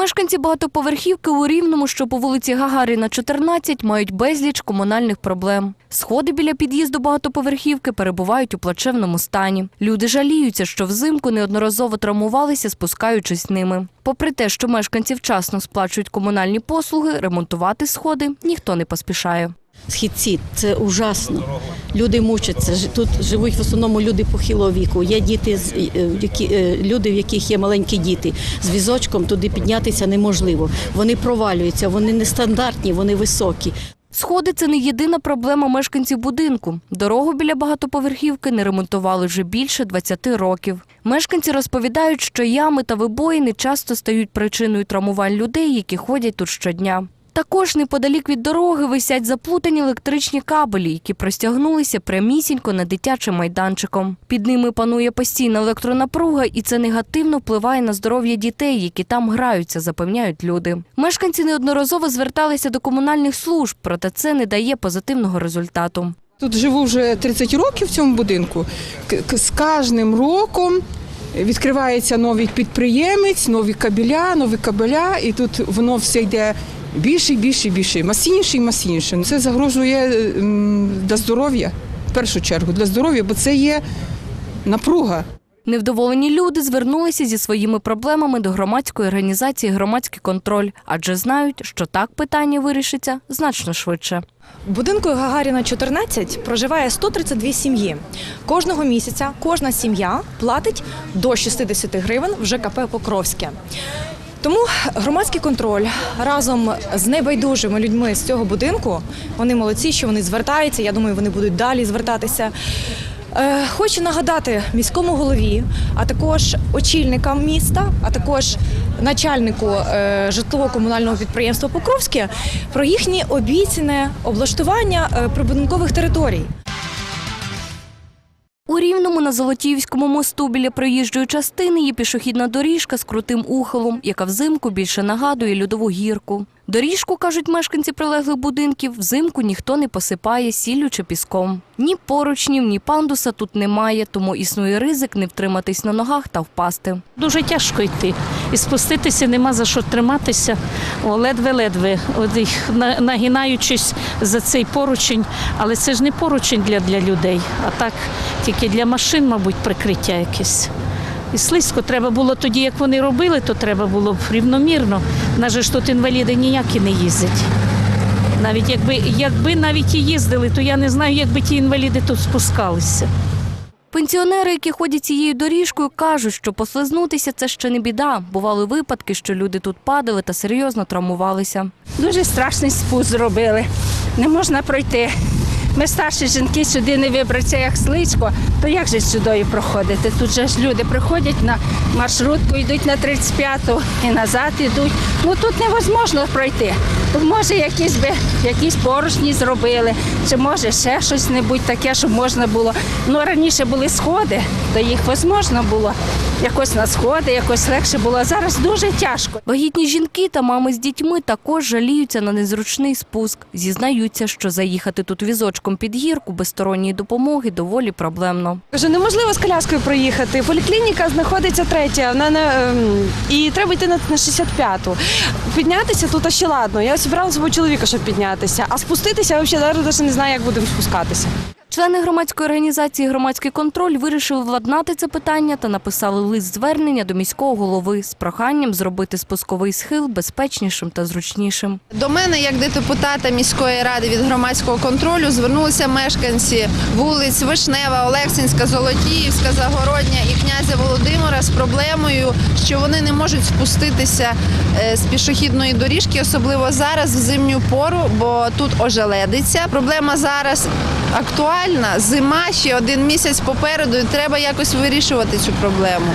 Мешканці багатоповерхівки у Рівному, що по вулиці Гагаріна, 14, мають безліч комунальних проблем. Сходи біля під'їзду багатоповерхівки перебувають у плачевному стані. Люди жаліються, що взимку неодноразово травмувалися, спускаючись ними. Попри те, що мешканці вчасно сплачують комунальні послуги, ремонтувати сходи ніхто не поспішає. Східці це ужасно. Люди мучаться. Тут живуть в основному люди похилого віку. Є діти, е, які, е, люди, в яких є маленькі діти. З візочком туди піднятися неможливо. Вони провалюються, вони нестандартні, вони високі. Сходи це не єдина проблема мешканців будинку. Дорогу біля багатоповерхівки не ремонтували вже більше 20 років. Мешканці розповідають, що ями та вибоїни часто стають причиною травмувань людей, які ходять тут щодня. Також неподалік від дороги висять заплутані електричні кабелі, які простягнулися прямісінько над дитячим майданчиком. Під ними панує постійна електронапруга, і це негативно впливає на здоров'я дітей, які там граються, запевняють люди. Мешканці неодноразово зверталися до комунальних служб, проте це не дає позитивного результату. Тут живу вже 30 років в цьому будинку. З кожним роком відкривається новий підприємець, нові кабеля, нові кабеля, і тут воно все йде більше, і більше, більше, масивніше і масивніше. Це загрожує для здоров'я, в першу чергу, для здоров'я, бо це є напруга. Невдоволені люди звернулися зі своїми проблемами до громадської організації Громадський контроль, адже знають, що так питання вирішиться значно швидше. В будинку Гагаріна 14 проживає 132 сім'ї. Кожного місяця кожна сім'я платить до 60 гривень в ЖКП Покровське. Тому громадський контроль разом з небайдужими людьми з цього будинку вони молодці, що вони звертаються. Я думаю, вони будуть далі звертатися. Е, Хочу нагадати міському голові, а також очільникам міста, а також начальнику е, житлово-комунального підприємства Покровське про їхнє обіцяне облаштування е, прибудинкових територій. У Рівному на Золотіївському мосту біля проїжджої частини є пішохідна доріжка з крутим ухилом, яка взимку більше нагадує льодову гірку. Доріжку, кажуть мешканці прилеглих будинків, взимку ніхто не посипає сіллю чи піском. Ні поручнів, ні пандуса тут немає, тому існує ризик не втриматись на ногах та впасти. Дуже тяжко йти. І спуститися нема за що триматися. Ледве-ледве, нагинаючись за цей поручень. Але це ж не поручень для, для людей, а так тільки для машин, мабуть, прикриття якесь. І слизько треба було тоді, як вони робили, то треба було б рівномірно. У нас же ж тут інваліди ніякі не їздять. Навіть якби, якби навіть і їздили, то я не знаю, як би ті інваліди тут спускалися. Пенсіонери, які ходять цією доріжкою, кажуть, що послизнутися це ще не біда. Бували випадки, що люди тут падали та серйозно травмувалися. Дуже страшний спуск зробили. Не можна пройти. Ми старші жінки сюди не вибратися як слизько, то як же сюди проходити? Тут же ж люди приходять на маршрутку, йдуть на 35-ту і назад йдуть. Ну тут невозможно пройти. Тут може якісь би якісь поручні зробили, чи може ще щось небудь таке, щоб можна було. Ну раніше були сходи, то їх можна було якось на сходи, якось легше було. Зараз дуже тяжко. Вагітні жінки та мами з дітьми також жаліються на незручний спуск. Зізнаються, що заїхати тут візочком під гірку без сторонньої допомоги доволі проблемно. Вже неможливо з коляскою проїхати. Поліклініка знаходиться третя, вона на, ем, і треба йти на, на 65-ту. Піднятися тут ще ладно. Я зібрала свого чоловіка, щоб піднятися, а спуститися я взагалі зараз не знаю, як будемо спускатися. Члени громадської організації Громадський контроль вирішили владнати це питання та написали лист звернення до міського голови з проханням зробити спусковий схил безпечнішим та зручнішим. До мене, як до депутата міської ради від громадського контролю, звернулися мешканці вулиць Вишнева, Олексинська, Золотіївська, Загородня і князя Володимира з проблемою, що вони не можуть спуститися е, з пішохідної доріжки, особливо зараз в зимню пору, бо тут ожеледиться. Проблема зараз актуальна. Зима ще один місяць попереду, і треба якось вирішувати цю проблему.